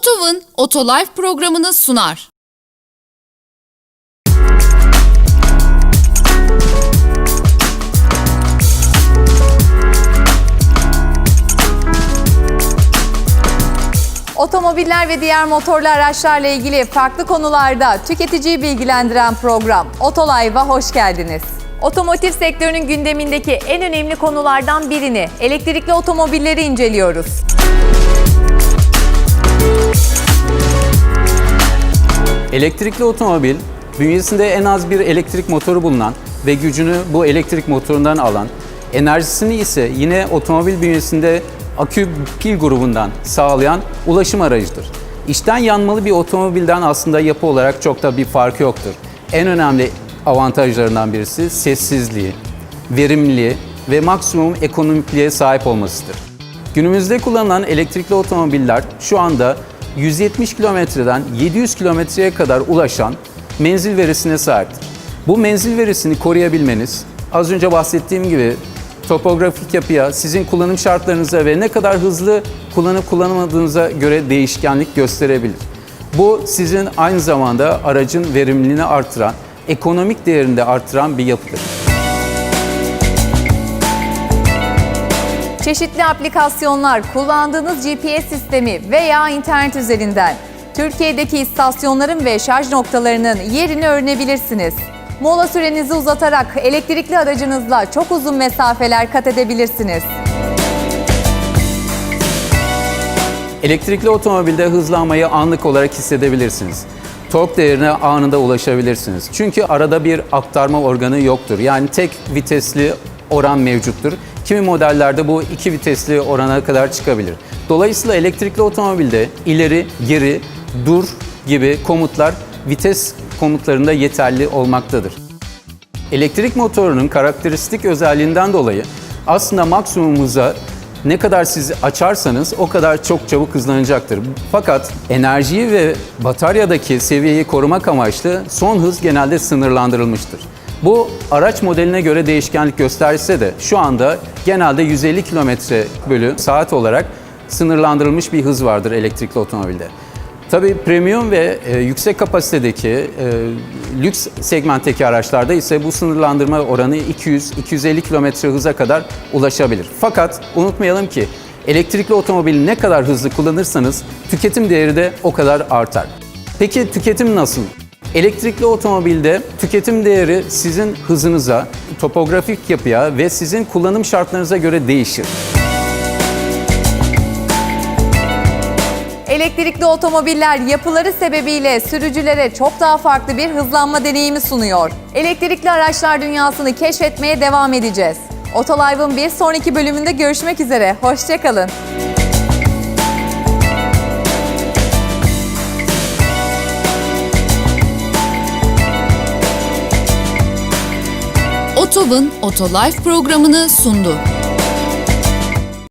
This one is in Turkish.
Otov'un Otolife programını sunar. Otomobiller ve diğer motorlu araçlarla ilgili farklı konularda tüketiciyi bilgilendiren program Otolive'a hoş geldiniz. Otomotiv sektörünün gündemindeki en önemli konulardan birini, elektrikli otomobilleri inceliyoruz. Elektrikli otomobil, bünyesinde en az bir elektrik motoru bulunan ve gücünü bu elektrik motorundan alan, enerjisini ise yine otomobil bünyesinde akü pil grubundan sağlayan ulaşım aracıdır. İçten yanmalı bir otomobilden aslında yapı olarak çok da bir farkı yoktur. En önemli avantajlarından birisi sessizliği, verimliliği ve maksimum ekonomikliğe sahip olmasıdır. Günümüzde kullanılan elektrikli otomobiller şu anda 170 kilometreden 700 kilometreye kadar ulaşan menzil verisine sahiptir. Bu menzil verisini koruyabilmeniz az önce bahsettiğim gibi topografik yapıya, sizin kullanım şartlarınıza ve ne kadar hızlı kullanıp kullanamadığınıza göre değişkenlik gösterebilir. Bu sizin aynı zamanda aracın verimliliğini artıran, ekonomik değerini de artıran bir yapıdır. Çeşitli aplikasyonlar, kullandığınız GPS sistemi veya internet üzerinden Türkiye'deki istasyonların ve şarj noktalarının yerini öğrenebilirsiniz. Mola sürenizi uzatarak elektrikli aracınızla çok uzun mesafeler kat edebilirsiniz. Elektrikli otomobilde hızlanmayı anlık olarak hissedebilirsiniz. Tork değerine anında ulaşabilirsiniz. Çünkü arada bir aktarma organı yoktur. Yani tek vitesli oran mevcuttur. Kimi modellerde bu iki vitesli orana kadar çıkabilir. Dolayısıyla elektrikli otomobilde ileri, geri, dur gibi komutlar vites komutlarında yeterli olmaktadır. Elektrik motorunun karakteristik özelliğinden dolayı aslında maksimum hıza ne kadar siz açarsanız o kadar çok çabuk hızlanacaktır. Fakat enerjiyi ve bataryadaki seviyeyi korumak amaçlı son hız genelde sınırlandırılmıştır. Bu araç modeline göre değişkenlik gösterse de şu anda genelde 150 km bölü saat olarak sınırlandırılmış bir hız vardır elektrikli otomobilde. Tabii premium ve e, yüksek kapasitedeki e, lüks segmentteki araçlarda ise bu sınırlandırma oranı 200-250 km hıza kadar ulaşabilir. Fakat unutmayalım ki elektrikli otomobili ne kadar hızlı kullanırsanız tüketim değeri de o kadar artar. Peki tüketim nasıl? Elektrikli otomobilde tüketim değeri sizin hızınıza, topografik yapıya ve sizin kullanım şartlarınıza göre değişir. Elektrikli otomobiller yapıları sebebiyle sürücülere çok daha farklı bir hızlanma deneyimi sunuyor. Elektrikli araçlar dünyasını keşfetmeye devam edeceğiz. Otolive'ın bir sonraki bölümünde görüşmek üzere. Hoşçakalın. Otov'un Otolife programını sundu.